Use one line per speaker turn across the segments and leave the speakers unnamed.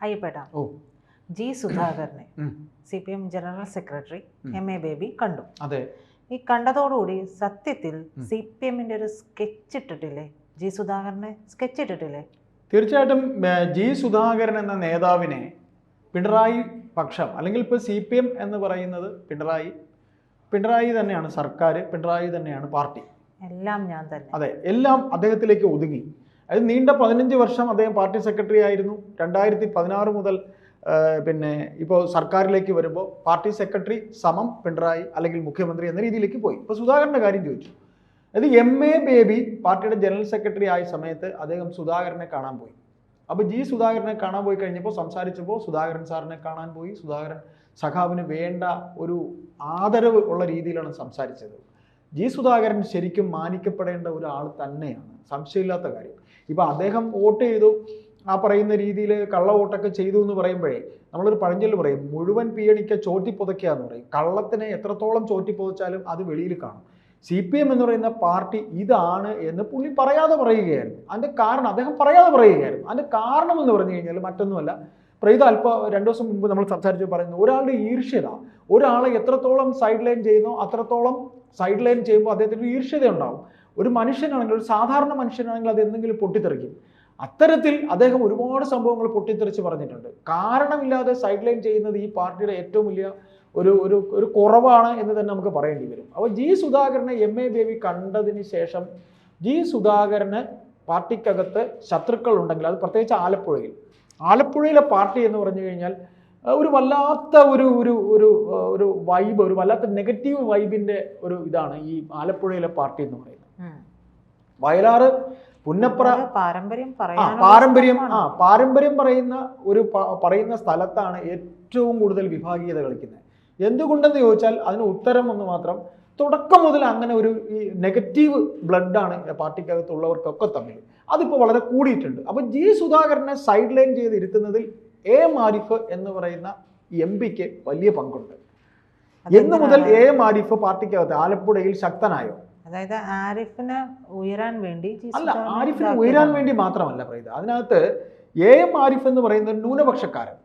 അയ്യപ്പേട്ട.
ഓ.
ജി സുധാകരനെ. C P M general secretary M A Baby കണ്ടു.
അതെ.
ഈ കണ്ടതോടുകൂടി സത്യത്തിൽ. സി പി എമ്മിന്റെ ഒരു സ്കെച്ച് ഇട്ടിട്ടില്ലേ? ജി സുധാകരനെ സ്കെച്ച് ഇട്ടിട്ടില്ലേ?
തീർച്ചയായിട്ടും ജി സുധാകരൻ എന്ന നേതാവിനെ പിണറായി പക്ഷം അല്ലെങ്കിൽ ഇപ്പോൾ സി പി എം എന്ന് പറയുന്നത് പിണറായി പിണറായി തന്നെയാണ് സർക്കാർ പിണറായി തന്നെയാണ് പാർട്ടി.
എല്ലാം ഞാൻ തന്നെ.
അതെ എല്ലാം അദ്ദേഹത്തിലേക്ക് ഒതുങ്ങി. അത് നീണ്ട പതിനഞ്ച് വർഷം അദ്ദേഹം പാർട്ടി സെക്രട്ടറി ആയിരുന്നു. രണ്ടായിരത്തി പതിനാറ് മുതൽ പിന്നെ ഇപ്പോൾ സർക്കാരിലേക്ക് വരുമ്പോൾ പാർട്ടി സെക്രട്ടറി സമം പിണറായി അല്ലെങ്കിൽ മുഖ്യമന്ത്രി എന്ന രീതിയിലേക്ക് പോയി. ഇപ്പോൾ സുധാകരന്റെ കാര്യം ചോദിച്ചു. അത് എം എ ബേബി പാർട്ടിയുടെ ജനറൽ സെക്രട്ടറി ആയ സമയത്ത് അദ്ദേഹം സുധാകരനെ കാണാൻ പോയി. അപ്പോൾ ജി സുധാകരനെ കാണാൻ പോയി കഴിഞ്ഞപ്പോൾ സംസാരിച്ചപ്പോൾ സുധാകരൻ സാറിനെ കാണാൻ പോയി. സുധാകരൻ സഖാവിന് വേണ്ട ഒരു ആദരവ് ഉള്ള രീതിയിലാണ് സംസാരിച്ചത്. ജി സുധാകരൻ ശരിക്കും മാനിക്കപ്പെടേണ്ട ഒരാൾ തന്നെയാണ്. സംശയമില്ലാത്ത കാര്യം. ഇപ്പൊ അദ്ദേഹം വോട്ട് ചെയ്തു ആ പറയുന്ന രീതിയിൽ കള്ള വോട്ടൊക്കെ ചെയ്തു എന്ന് പറയുമ്പോഴേ നമ്മളൊരു പഴഞ്ചൊല്ല് പറയും മുഴുവൻ പീയണിക്ക ചോറ്റി പുതയ്ക്കുക എന്ന് പറയും. കള്ളത്തിനെ എത്രത്തോളം ചോറ്റി പുതച്ചാലും അത് വെളിയിൽ കാണും. സി പി എം എന്ന് പറയുന്ന പാർട്ടി ഇതാണ് എന്ന് പുള്ളി പറയാതെ പറയുകയായിരുന്നു. അതിന്റെ കാരണം അദ്ദേഹം പറയാതെ പറയുകയായിരുന്നു. അതിന്റെ കാരണം എന്ന് പറഞ്ഞു കഴിഞ്ഞാൽ മറ്റൊന്നുമല്ല. പ്രീത അല്പ രണ്ടു ദിവസം മുമ്പ് നമ്മൾ സംസാരിച്ച് പറയുന്നു ഒരാളുടെ ഈർഷ്യത ഒരാളെ എത്രത്തോളം സൈഡ് ലൈൻ ചെയ്യുന്നോ അത്രത്തോളം സൈഡ് ലൈൻ ചെയ്യുമ്പോൾ അദ്ദേഹത്തിന് ഈർഷ്യത ഉണ്ടാവും ഒരു മനുഷ്യനാണെങ്കിൽ ഒരു സാധാരണ മനുഷ്യനാണെങ്കിൽ അത് എന്തെങ്കിലും പൊട്ടിത്തെറിക്കും. അത്തരത്തിൽ അദ്ദേഹം ഒരുപാട് സംഭവങ്ങൾ പൊട്ടിത്തെറിച്ച് പറഞ്ഞിട്ടുണ്ട്. കാരണമില്ലാതെ സൈഡ് ലൈൻ ചെയ്യുന്നത് ഈ പാർട്ടിയുടെ ഏറ്റവും വലിയ ഒരു ഒരു ഒരു കുറവാണ് എന്ന് തന്നെ നമുക്ക് പറയേണ്ടി വരും. അപ്പോൾ ജി സുധാകരനെ എം എ ബേബി കണ്ടതിന് ശേഷം ജി സുധാകരന് പാർട്ടിക്കകത്ത് ശത്രുക്കൾ ഉണ്ടെങ്കിൽ അത് പ്രത്യേകിച്ച് ആലപ്പുഴയിൽ. ആലപ്പുഴയിലെ പാർട്ടി എന്ന് പറഞ്ഞു കഴിഞ്ഞാൽ ഒരു വല്ലാത്ത ഒരു ഒരു ഒരു ഒരു വൈബ് ഒരു വല്ലാത്ത നെഗറ്റീവ് വൈബിന്റെ ഒരു ഇതാണ് ഈ ആലപ്പുഴയിലെ പാർട്ടി എന്ന് പറയുന്നത്. വയലാറ് പുന്നപ്ര
പാരമ്പര്യം
ആ പാരമ്പര്യം ആ. പാരമ്പര്യം പറയുന്ന ഒരു പറയുന്ന സ്ഥലത്താണ് ഏറ്റവും കൂടുതൽ വിഭാഗീയത കളിക്കുന്നത്. എന്തുകൊണ്ടെന്ന് ചോദിച്ചാൽ അതിന് ഉത്തരം ഒന്ന് മാത്രം തുടക്കം മുതൽ അങ്ങനെ ഒരു ഈ നെഗറ്റീവ് ബ്ലഡാണ് പാർട്ടിക്കകത്തുള്ളവർക്കൊക്കെ തമ്മിൽ. അതിപ്പോൾ വളരെ കൂടിയിട്ടുണ്ട്. അപ്പം ജി സുധാകരനെ സൈഡ് ലൈൻ ചെയ്ത് ഇരുത്തുന്നതിൽ എ മാരിഫ് എന്ന് പറയുന്ന എം പിക്ക് വലിയ പങ്കുണ്ട്. എന്നു മുതൽ എ മാരിഫ് പാർട്ടിക്കകത്ത് ആലപ്പുഴയിൽ ശക്തനായോ?
അതായത് ആരിഫിനെ ഉയരാൻ വേണ്ടി
അല്ല ആരിഫിനെ ഉയരാൻ വേണ്ടി മാത്രമല്ല പ്രീത. അതിനകത്ത് എ എം ആരിഫ് എന്ന് പറയുന്ന ന്യൂനപക്ഷക്കാരൻ.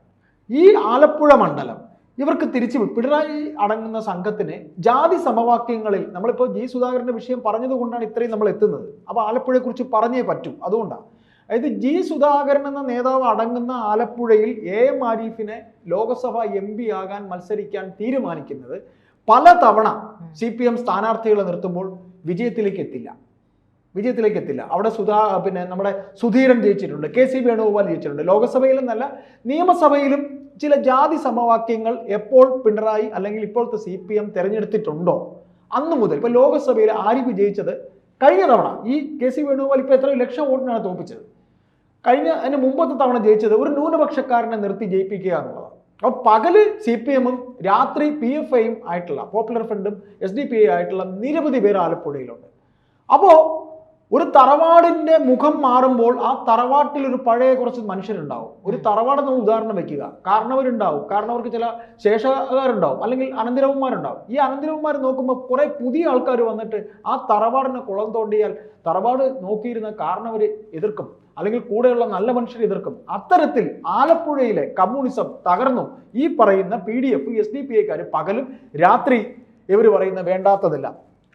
ഈ ആലപ്പുഴ മണ്ഡലം ഇവർക്ക് തിരിച്ചു പിണറായി അടങ്ങുന്ന സംഘത്തിന് ജാതി സമവാക്യങ്ങളിൽ നമ്മളിപ്പോൾ ജി സുധാകരന്റെ വിഷയം പറഞ്ഞതുകൊണ്ടാണ് ഇത്രയും നമ്മൾ എത്തുന്നത്. അപ്പോൾ ആലപ്പുഴയെക്കുറിച്ച് പറഞ്ഞേ പറ്റൂ. അതുകൊണ്ടാണ് അതായത് ജി സുധാകരൻ എന്ന നേതാവ് അടങ്ങുന്ന ആലപ്പുഴയിൽ എ എം ആരിഫിനെ ലോകസഭ എം പി ആകാൻ മത്സരിക്കാൻ തീരുമാനിക്കുന്നത് പല തവണ സി പി എം സ്ഥാനാർത്ഥികളെ നിർത്തുമ്പോൾ വിജയത്തിലേക്ക് എത്തില്ല വിജയത്തിലേക്ക് എത്തില്ല അവിടെ സുധാ പിന്നെ നമ്മുടെ സുധീരൻ ജയിച്ചിട്ടുണ്ട്. കെ സി വേണുഗോപാൽ ജയിച്ചിട്ടുണ്ട്. ലോകസഭയിലെന്നല്ല നിയമസഭയിലും ചില ജാതി സമവാക്യങ്ങൾ എപ്പോൾ പിണറായി അല്ലെങ്കിൽ ഇപ്പോഴത്തെ സി പി എം തിരഞ്ഞെടുത്തിട്ടുണ്ടോ? അന്ന് മുതൽ. ഇപ്പൊ ലോകസഭയിൽ ആര് വിജയിച്ചത്? കഴിഞ്ഞ തവണ ഈ കെ സി വേണുഗോപാൽ ഇപ്പൊ എത്ര ലക്ഷം വോട്ടിനാണ് തോപ്പിച്ചത് കഴിഞ്ഞ അതിന് മുമ്പത്തെ തവണ ജയിച്ചത് ഒരു ന്യൂനപക്ഷക്കാരനെ നിർത്തി ജയിപ്പിക്കുക എന്നുള്ളതാണ്. അപ്പോൾ പകൽ സി പി എമ്മും രാത്രി പി എഫ് ഐയും ആയിട്ടുള്ള പോപ്പുലർ ഫ്രണ്ടും എസ് ഡി പി ഐ ആയിട്ടുള്ള നിരവധി പേർ ആലപ്പുഴയിലുണ്ട്. അപ്പോൾ ഒരു തറവാടിന്റെ മുഖം മാറുമ്പോൾ ആ തറവാട്ടിൽ ഒരു പഴയ കുറച്ച് മനുഷ്യരുണ്ടാവും. ഒരു തറവാട് നമ്മൾ ഉദാഹരണം വെക്കുക. കാരണവരുണ്ടാവും. കാരണവർക്ക് ചില ശേഷകാരുണ്ടാവും. അല്ലെങ്കിൽ അനന്തരവന്മാരുണ്ടാവും. ഈ അനന്തരവന്മാർ നോക്കുമ്പോൾ കുറെ പുതിയ ആൾക്കാർ വന്നിട്ട് ആ തറവാടിനെ കുളം തോണ്ടിയാൽ തറവാട് നോക്കിയിരുന്ന കാരണവർ എതിർക്കും. അല്ലെങ്കിൽ കൂടെയുള്ള നല്ല മനുഷ്യരെ എതിർക്കും. അത്തരത്തിൽ ആലപ്പുഴയിലെ കമ്മ്യൂണിസം തകർന്നു ഈ പറയുന്ന P D F S D P ഐക്കാർ പകലും രാത്രി ഇവർ പറയുന്ന വേണ്ടാത്തതല്ല.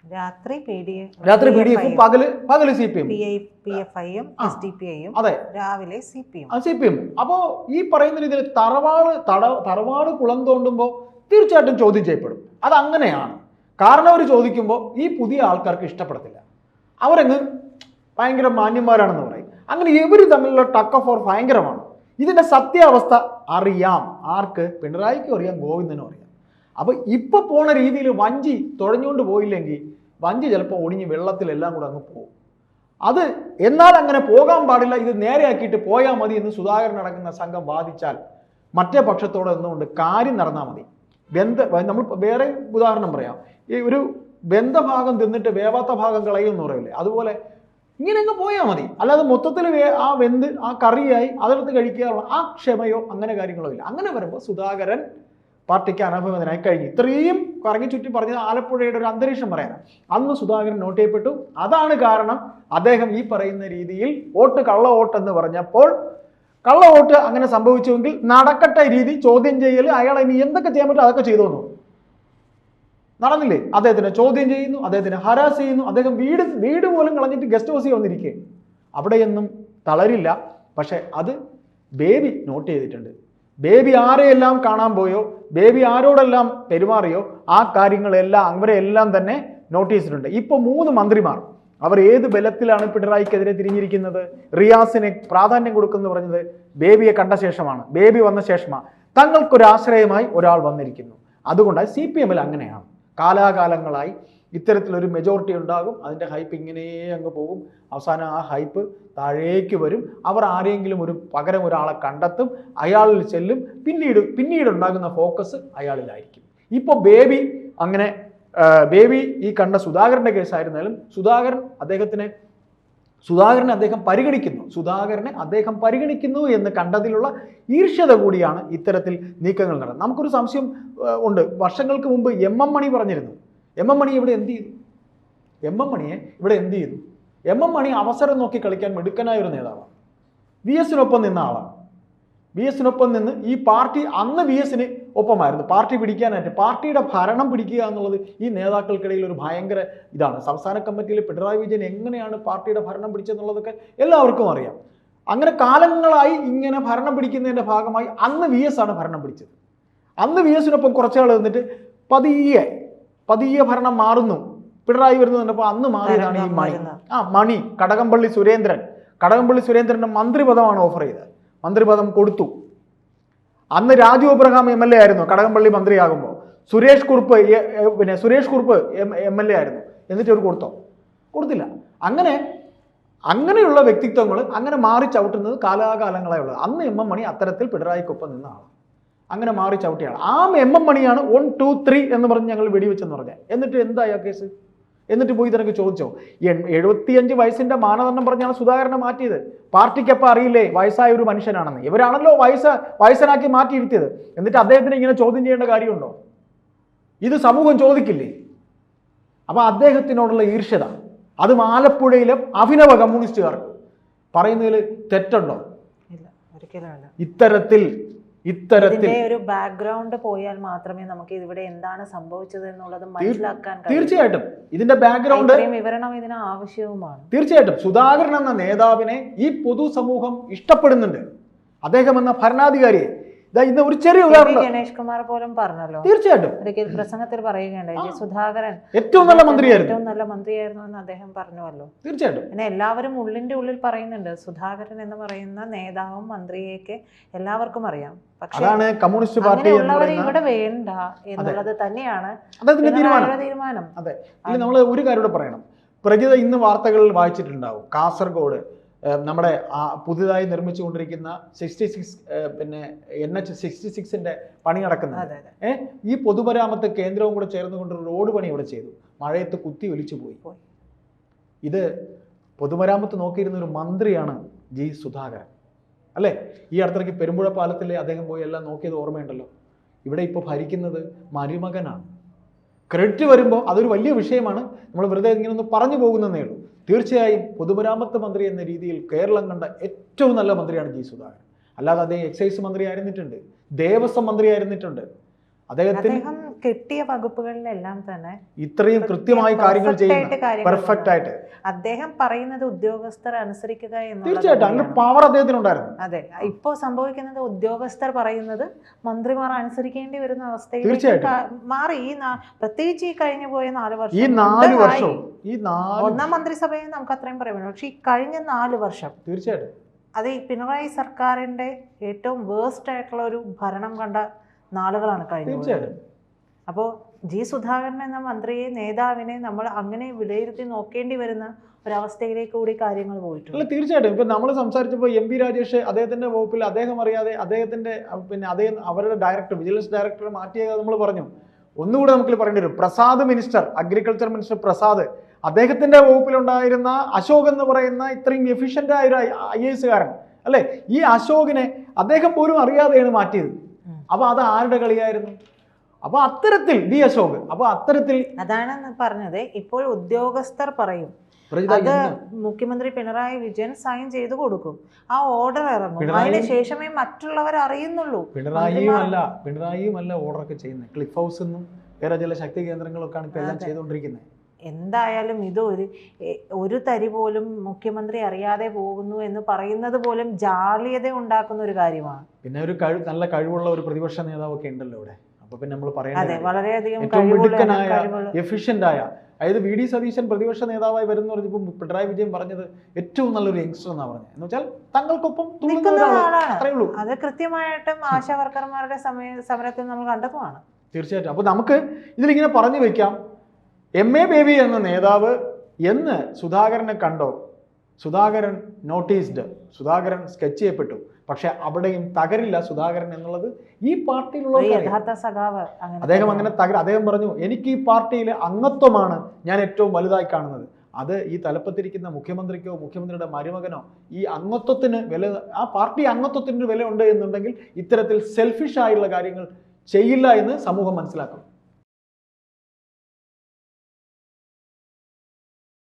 രാത്രി പി ഡി
രാത്രി പി ഡി എഫ് പകൽ പകൽ C P M
P I P F ഐയും
ആ.
എസ് ഡി പി ഐയും
അതെ.
രാവിലെ C P M
C P M അപ്പോൾ ഈ പറയുന്ന രീതിയിൽ തറവാട് തറവാട് കുളം തോണ്ടുമ്പോൾ തീർച്ചയായിട്ടും ചോദ്യം ചെയ്യപ്പെടും. അത് അങ്ങനെയാണ് കാരണം അവർ ചോദിക്കുമ്പോൾ ഈ പുതിയ ആൾക്കാർക്ക് ഇഷ്ടപ്പെടത്തില്ല. അവരങ്ങ് ഭയങ്കര മാന്യന്മാരാണെന്ന് പറയും. അങ്ങനെ ഇവർ തമ്മിലുള്ള ടക്ക് ഓഫ് ഓർ ഭയങ്കരമാണ്. ഇതിന്റെ സത്യാവസ്ഥ അറിയാം. ആർക്ക്? പിണറായിക്കും അറിയാം ഗോവിന്ദനും അറിയാം. അപ്പോൾ ഇപ്പോൾ പോണ രീതിയിൽ വഞ്ചി തുഴഞ്ഞുകൊണ്ട് പോയില്ലെങ്കിൽ വഞ്ചി ചിലപ്പോൾ ഒടിഞ്ഞ് വെള്ളത്തിലെല്ലാം കൂടെ അങ്ങ് പോകും. അത് എന്നാൽ അങ്ങനെ പോകാൻ പാടില്ല ഇത് നേരെയാക്കിയിട്ട് പോയാൽ മതി എന്ന് സുധാകരൻ അടങ്ങുന്ന സംഘം വാദിച്ചാൽ മറ്റേ പക്ഷത്തോടെ നിന്നുകൊണ്ട് കാര്യം നടന്നാൽ മതി. ബന്ധ നമ്മൾ വേറെ ഉദാഹരണം പറയാം. ഈ ഒരു ബന്ധഭാഗം തിന്നിട്ട് വേവാത്ത ഭാഗം കളയും എന്ന് പറയില്ലേ? അതുപോലെ ഇങ്ങനെ അങ്ങ് പോയാൽ മതി. അല്ലാതെ മൊത്തത്തിൽ ആ വെന്ത് ആ കറിയായി അതെടുത്ത് കഴിക്കാനുള്ള ആ ക്ഷമയോ അങ്ങനെ കാര്യങ്ങളോ ഇല്ല. അങ്ങനെ വരുമ്പോൾ സുധാകരൻ പാർട്ടിക്ക് അനഭിമതനായി കഴിഞ്ഞു. ഇത്രയും കറങ്ങി ചുറ്റി പറഞ്ഞത് ആലപ്പുഴയുടെ ഒരു അന്തരീക്ഷം പറയാനാണ് അന്ന് സുധാകരൻ നോട്ട് ചെയ്യപ്പെട്ടു. അതാണ് കാരണം അദ്ദേഹം ഈ പറയുന്ന രീതിയിൽ വോട്ട് കള്ള വോട്ട് എന്ന് പറഞ്ഞപ്പോൾ കള്ള വോട്ട് അങ്ങനെ സംഭവിച്ചുവെങ്കിൽ നടക്കട്ടെ രീതി ചോദ്യം ചെയ്യൽ അയാൾ ഇനി എന്തൊക്കെ ചെയ്യാൻ പറ്റും അതൊക്കെ ചെയ്തു തന്നു നടന്നില്ലേ? അദ്ദേഹത്തിനെ ചോദ്യം ചെയ്യുന്നു അദ്ദേഹത്തിനെ ഹരാസ് ചെയ്യുന്നു. അദ്ദേഹം വീട് വീട് പോലും കളഞ്ഞിട്ട് ഗസ്റ്റ് ഹൗസിൽ വന്നിരിക്കുക അവിടെയൊന്നും തളരില്ല. പക്ഷേ അത് ബേബി നോട്ട് ചെയ്തിട്ടുണ്ട്. ബേബി ആരെയെല്ലാം കാണാൻ പോയോ ബേബി ആരോടെല്ലാം പെരുമാറിയോ ആ കാര്യങ്ങളെല്ലാം അവരെല്ലാം തന്നെ നോട്ട് ചെയ്തിട്ടുണ്ട്. ഇപ്പോൾ മൂന്ന് മന്ത്രിമാർ. അവർ ഏത് ബലത്തിലാണ് പിണറായിക്കെതിരെ തിരിഞ്ഞിരിക്കുന്നത്? റിയാസിനെ പ്രാധാന്യം കൊടുക്കുന്നു പറഞ്ഞത് ബേബിയെ കണ്ട ശേഷമാണ്. ബേബി വന്ന ശേഷമാണ്. തങ്ങൾക്കൊരാശ്രയമായി ഒരാൾ വന്നിരിക്കുന്നു. അതുകൊണ്ട് സി പി എമ്മിൽ അങ്ങനെയാണ്. കാലാകാലങ്ങളായി ഇത്തരത്തിലൊരു മെജോറിറ്റി ഉണ്ടാകും. അതിന്റെ ഹൈപ്പ് ഇങ്ങനെ അങ്ങ് പോകും. അവസാനം ആ ഹൈപ്പ് താഴേക്ക് വരും. അവർ ആരെങ്കിലും ഒരു പകരം ഒരാളെ കണ്ടെത്തും അയാളിൽ ചെല്ലും. പിന്നീട് പിന്നീട് ഉണ്ടാകുന്ന ഫോക്കസ് അയാളിലായിരിക്കും. ഇപ്പോൾ ബേബി അങ്ങനെ ബേബി ഈ കണ്ട സുധാകരന്റെ കേസായിരുന്നാലും സുധാകരൻ അദ്ദേഹത്തിനെ സുധാകരനെ അദ്ദേഹം പരിഗണിക്കുന്നു. സുധാകരനെ അദ്ദേഹം പരിഗണിക്കുന്നു എന്ന് കണ്ടതിലുള്ള ഈർഷ്യത കൂടിയാണ് ഇത്തരത്തിൽ നീക്കങ്ങൾ നടന്നത്. നമുക്കൊരു സംശയം ഉണ്ട്. വർഷങ്ങൾക്ക് മുമ്പ് എം എം മണി പറഞ്ഞിരുന്നു. എം എം മണി ഇവിടെ എന്ത് ചെയ്തു? എം എം മണിയെ ഇവിടെ എന്ത് ചെയ്തു? എം എം മണി അവസരം നോക്കി കളിക്കാൻ മിടുക്കനായ ഒരു നേതാവാണ്. വി എസിനൊപ്പം നിന്ന ആളാണ്. വി എസിനൊപ്പം നിന്ന് ഈ പാർട്ടി അന്ന് വി എസിന് ഒപ്പമായിരുന്നു. പാർട്ടി പിടിക്കാനായിട്ട് പാർട്ടിയുടെ ഭരണം പിടിക്കുക എന്നുള്ളത് ഈ നേതാക്കൾക്കിടയിൽ ഒരു ഭയങ്കര ഇതാണ്. സംസ്ഥാന കമ്മിറ്റിയിൽ പിണറായി വിജയൻ എങ്ങനെയാണ് പാർട്ടിയുടെ ഭരണം പിടിച്ചതെന്നുള്ളതൊക്കെ എല്ലാവർക്കും അറിയാം. അങ്ങനെ കാലങ്ങളായി ഇങ്ങനെ ഭരണം പിടിക്കുന്നതിന്റെ ഭാഗമായി അന്ന് വി എസ് ആണ് ഭരണം പിടിച്ചത്. അന്ന് വി എസിനൊപ്പം കുറച്ചാൾ നിന്നിട്ട് പതിയെ പതിയെ ഭരണം മാറുന്നു. പിണറായി വരുന്നു കണ്ടപ്പോൾ അന്ന് മാറിയതാണ് ഈ മണി. ആ മണി കടകംപള്ളി സുരേന്ദ്രൻ. കടകംപള്ളി സുരേന്ദ്രന്റെ മന്ത്രിപദമാണ് ഓഫർ ചെയ്തത്. മന്ത്രിപദം കൊടുത്തു. അന്ന് Raju Abraham M L A ആയിരുന്നു കടകംപള്ളി മന്ത്രിയാകുമ്പോൾ. സുരേഷ് കുറുപ്പ് പിന്നെ Suresh Kurup M L A ആയിരുന്നു. എന്നിട്ട് അവർ കൊടുത്തോ? കൊടുത്തില്ല. അങ്ങനെ അങ്ങനെയുള്ള വ്യക്തിത്വങ്ങൾ അങ്ങനെ മാറി ചവിട്ടുന്നത് കാലാകാലങ്ങളായുള്ളത് അന്ന് എം എം മണി അത്തരത്തിൽ പിണറായിക്കൊപ്പം നിന്ന ആളാണ്. അങ്ങനെ മാറി ചവിട്ടിയാണ് ആ എം എം മണിയാണ് വൺ ടു ത്രീ എന്ന് പറഞ്ഞ് ഞങ്ങൾ വെടിവെച്ചെന്ന് പറഞ്ഞത് എന്നിട്ട് എന്തായി ആ കേസ് എന്നിട്ട് പോയി നിനക്ക് ചോദിച്ചോ? എഴുപത്തിയഞ്ച് വയസ്സിന്റെ മാനദണ്ഡം പറഞ്ഞാണ് സുധാകരനെ മാറ്റിയത്. പാർട്ടിക്കപ്പം അറിയില്ലേ വയസ്സായ ഒരു മനുഷ്യനാണെന്ന്. ഇവരാണല്ലോ വയസ്സ് വയസ്സനാക്കി മാറ്റിയിരുത്തിയത്. എന്നിട്ട് അദ്ദേഹത്തിന് ഇങ്ങനെ ചോദ്യം ചെയ്യേണ്ട കാര്യമുണ്ടോ? ഇത് സമൂഹം ചോദിക്കില്ലേ? അപ്പോൾ അദ്ദേഹത്തിനോടുള്ള ഈർഷ്യത. അതും ആലപ്പുഴയിലെ അഭിനവ കമ്മ്യൂണിസ്റ്റുകാർക്ക്. പറയുന്നതിൽ തെറ്റുണ്ടോ? ഇത്തരത്തിൽ ഇത്തരത്തിൽ
ഒരു ബാക്ക്ഗ്രൗണ്ട് പോയാൽ മാത്രമേ നമുക്ക് ഇവിടെ എന്താണ് സംഭവിച്ചത് എന്നുള്ളത് മനസ്സിലാക്കാൻ.
തീർച്ചയായിട്ടും. ഇതിന്റെ ബാക്ക്ഗ്രൗണ്ട്
വിവരണം ഇതിന് ആവശ്യവുമാണ്.
തീർച്ചയായിട്ടും. സുധാകരൻ എന്ന നേതാവിനെ ഈ പൊതുസമൂഹം ഇഷ്ടപ്പെടുന്നുണ്ട്. അദ്ദേഹം എന്ന ഭരണാധികാരിയെ ഇതാ ഇന്ന് ഒരു ചെറിയ ഉദാഹരണം.
ഗണേഷ് കുമാർ പോലും പറഞ്ഞല്ലോ.
തീർച്ചയായിട്ടും.
പ്രസംഗത്തിൽ പറയുകയുണ്ടായി സുധാകരൻ.
ഏറ്റവും നല്ല മന്ത്രിയായിരുന്നു.
ഏറ്റവും നല്ല മന്ത്രിയായിരുന്നു എന്ന് അദ്ദേഹം പറഞ്ഞുവല്ലോ.
തീർച്ചയായിട്ടും.
പിന്നെ എല്ലാവരും ഉള്ളിന്റെ ഉള്ളിൽ പറയുന്നുണ്ട് സുധാകരൻ എന്ന് പറയുന്ന നേതാവും മന്ത്രിയൊക്കെ എല്ലാവർക്കും അറിയാം. പക്ഷെ
അതാണ് കമ്മ്യൂണിസ്റ്റ് പാർട്ടി
ഇവിടെ വേണ്ട എന്നുള്ളത് തന്നെയാണ്
തീരുമാനം. അതെ. നമ്മൾ ഒരു കാര്യം പറയണം. പ്രജിത ഇന്ന് വാർത്തകളിൽ വായിച്ചിട്ടുണ്ടാവും. കാസർഗോഡ് നമ്മുടെ പുതുതായി നിർമ്മിച്ചുകൊണ്ടിരിക്കുന്ന സിക്സ്റ്റി സിക്സ് പിന്നെ എൻ എച്ച് സിക്സ്റ്റി സിക്സിന്റെ പണി നടക്കുന്നത് ഏഹ് ഈ പൊതുമരാമത്ത് കേന്ദ്രവും കൂടെ ചേർന്നുകൊണ്ട് കൊണ്ട് റോഡ് പണി ഇവിടെ ചെയ്തു. മഴയത്ത് കുത്തി ഒലിച്ചു പോയി.
പോയി.
ഇത് പൊതുമരാമത്ത് നോക്കിയിരുന്ന ഒരു മന്ത്രിയാണ് ജി സുധാകരൻ. അല്ലേ? ഈ അടുത്തിടയ്ക്ക് പെരുമ്പുഴ പാലത്തിലെ അദ്ദേഹം പോയി എല്ലാം നോക്കിയത് ഓർമ്മയുണ്ടല്ലോ. ഇവിടെ ഇപ്പോൾ ഭരിക്കുന്നത് മരുമകനാണ്. ക്രെഡിറ്റ് വരുമ്പോൾ അതൊരു വലിയ വിഷയമാണ്. നമ്മൾ വെറുതെ ഇങ്ങനെ ഒന്ന് പറഞ്ഞു പോകുന്നതേ ഉള്ളൂ. തീർച്ചയായും പൊതുമരാമത്ത് മന്ത്രി എന്ന രീതിയിൽ കേരളം കണ്ട ഏറ്റവും നല്ല മന്ത്രിയാണ് ജി സുധാകരൻ. അല്ലാതെ അദ്ദേഹം എക്സൈസ് മന്ത്രി ആയിരുന്നിട്ടുണ്ട്. ദേവസ്വം മന്ത്രി ആയിരുന്നിട്ടുണ്ട്. അദ്ദേഹത്തിന്
അദ്ദേഹം കിട്ടിയ വകുപ്പുകളിലെല്ലാം തന്നെ
ഇത്രയും കൃത്യമായി കാര്യങ്ങൾ ചെയ്യുന്ന പെർഫെക്റ്റ് ആയിട്ട്.
അദ്ദേഹം പറയുന്നത് ഉദ്യോഗസ്ഥർ അനുസരിക്കുക എന്ന്
തീർച്ചയായിട്ടും. അങ്ങനെ
അദ്ദേഹത്തിന്
ഉണ്ടായിരുന്നു അതെ.
ഇപ്പോ സംഭവിക്കുന്നത് ഉദ്യോഗസ്ഥർ പറയുന്നത് മന്ത്രിമാർ അനുസരിക്കേണ്ടി വരുന്ന
തീർച്ചയായിട്ടും.
മാറി. ഈ പ്രത്യേകിച്ച് ഈ കഴിഞ്ഞു പോയ നാല് വർഷം
ഈ നാല്
വർഷം
ഈ
ഒന്നാം മന്ത്രിസഭയിൽ നമുക്ക് അത്രയും പറയാൻ പക്ഷെ പക്ഷേ ഈ കഴിഞ്ഞ നാല് വർഷം
തീർച്ചയായിട്ടും.
അത് ഈ പിണറായി സർക്കാരിന്റെ ഏറ്റവും വേസ്റ്റ് ആയിട്ടുള്ള ഒരു ഭരണം കണ്ട നാളുകളാണ് കഴിഞ്ഞത്
അപ്പോ
അപ്പോൾ ജി സുധാകരൻ എന്ന മന്ത്രിയെ നേതാവിനെ നമ്മൾ അങ്ങനെ വിലയിരുത്തി നോക്കേണ്ടി വരുന്ന ഒരവസ്ഥയിലേക്ക് കൂടി കാര്യങ്ങൾ പോയിട്ടുണ്ട് അല്ല
തീർച്ചയായിട്ടും ഇപ്പൊ നമ്മൾ സംസാരിച്ചപ്പോൾ എം പി രാജേഷ് അദ്ദേഹത്തിന്റെ വകുപ്പിൽ അദ്ദേഹം അറിയാതെ അദ്ദേഹത്തിന്റെ പിന്നെ അദ്ദേഹം അവരുടെ ഡയറക്ടർ വിജിലൻസ് ഡയറക്ടറെ മാറ്റിയത് നമ്മൾ പറഞ്ഞു ഒന്നുകൂടെ നമുക്ക് പറയേണ്ടി വരും Prasad minister agriculture minister Prasad അദ്ദേഹത്തിന്റെ വകുപ്പിലുണ്ടായിരുന്ന അശോക് എന്ന് പറയുന്ന ഇത്രയും എഫിഷ്യന്റ് ആയ ഒരു ഐ എ എസുകാരൻ അല്ലെ ഈ അശോകിനെ അദ്ദേഹം പോലും അറിയാതെയാണ് മാറ്റിയത്
ഉം.
അപ്പൊ അത് ആരുടെ കളിയായിരുന്നു? അപ്പൊ അത്തരത്തിൽ ഡി അശോക് അപ്പൊ അത്തരത്തിൽ
അതാണ് പറഞ്ഞത് ഇപ്പോൾ ഉദ്യോഗസ്ഥർ പറയും. അത് മുഖ്യമന്ത്രി പിണറായി വിജയൻ സൈൻ ചെയ്തു കൊടുക്കും. ആ ഓർഡർ ഇറങ്ങും.
അതിനുശേഷമേ
അതിന് ശേഷമേ മറ്റുള്ളവർ അറിയുന്നുള്ളൂ.
പിണറായിയും അല്ല പിണറായിയും അല്ല ഓർഡറൊക്കെ ചെയ്യുന്നത്. ക്ലിഫ് ഹൗസ് എന്നും വേറെ ചില ശക്തി കേന്ദ്രങ്ങളൊക്കെയാണ് ഇപ്പൊ എല്ലാം. ചെയ്തുകൊണ്ടിരിക്കുന്നത്.
എന്തായാലും ഇത് ഒരു ഒരു തരി പോലും മുഖ്യമന്ത്രി അറിയാതെ പോകുന്നു എന്ന് പറയുന്നത് പോലും ജാള്യത ഉണ്ടാക്കുന്ന ഒരു കാര്യമാണ്.
പിന്നെ ഒരു കഴിവ് നല്ല കഴിവുള്ള ഒരു പ്രതിപക്ഷ നേതാവൊക്കെ ഉണ്ടല്ലോ ഇവിടെ. അപ്പൊ പിന്നെ നമ്മൾ
വളരെയധികം
മിടുക്കനായ എഫിഷ്യന്റ് ആയ അതായത് വി ഡി സതീശൻ പ്രതിപക്ഷ നേതാവായി വരുന്ന പറഞ്ഞപ്പോൾ പിണറായി വിജയൻ പറഞ്ഞത് ഏറ്റവും നല്ലൊരു യങ്സ്റ്റർ എന്നാണ് പറഞ്ഞത്. എന്ന് വെച്ചാൽ തങ്ങൾക്കൊപ്പം അത്രേ ഉള്ളൂ.
അത് കൃത്യമായിട്ടും ആശാ വർക്കർമാരുടെ സമയ സമരത്തിൽ നമ്മൾ കണ്ടതുമാണ്.
തീർച്ചയായിട്ടും. അപ്പോൾ നമുക്ക് ഇതിലിങ്ങനെ പറഞ്ഞു വെക്കാം. എം എ ബേബി എന്ന നേതാവ് എന്ന് സുധാകരനെ കണ്ടോ? സുധാകരൻ നോട്ടീസ്ഡ് സുധാകരൻ സ്കെച്ച് ചെയ്യപ്പെട്ടു. പക്ഷെ അവിടെയും തകരില്ല സുധാകരൻ എന്നുള്ളത്. ഈ പാർട്ടിയിലുള്ള
യഥാർത്ഥ സഖാവ്
അദ്ദേഹം അങ്ങനെ തകര അദ്ദേഹം പറഞ്ഞു എനിക്ക് ഈ പാർട്ടിയിലെ അംഗത്വമാണ് ഞാൻ ഏറ്റവും വലുതായി കാണുന്നത്. അത് ഈ തലപ്പത്തിരിക്കുന്ന മുഖ്യമന്ത്രിക്കോ മുഖ്യമന്ത്രിയുടെ മരുമകനോ ഈ അംഗത്വത്തിന് വില ആ പാർട്ടി അംഗത്വത്തിന് വില ഉണ്ട് എന്നുണ്ടെങ്കിൽ ഇത്തരത്തിൽ സെൽഫിഷ് ആയുള്ള കാര്യങ്ങൾ ചെയ്യില്ല എന്ന് സമൂഹം മനസ്സിലാക്കും.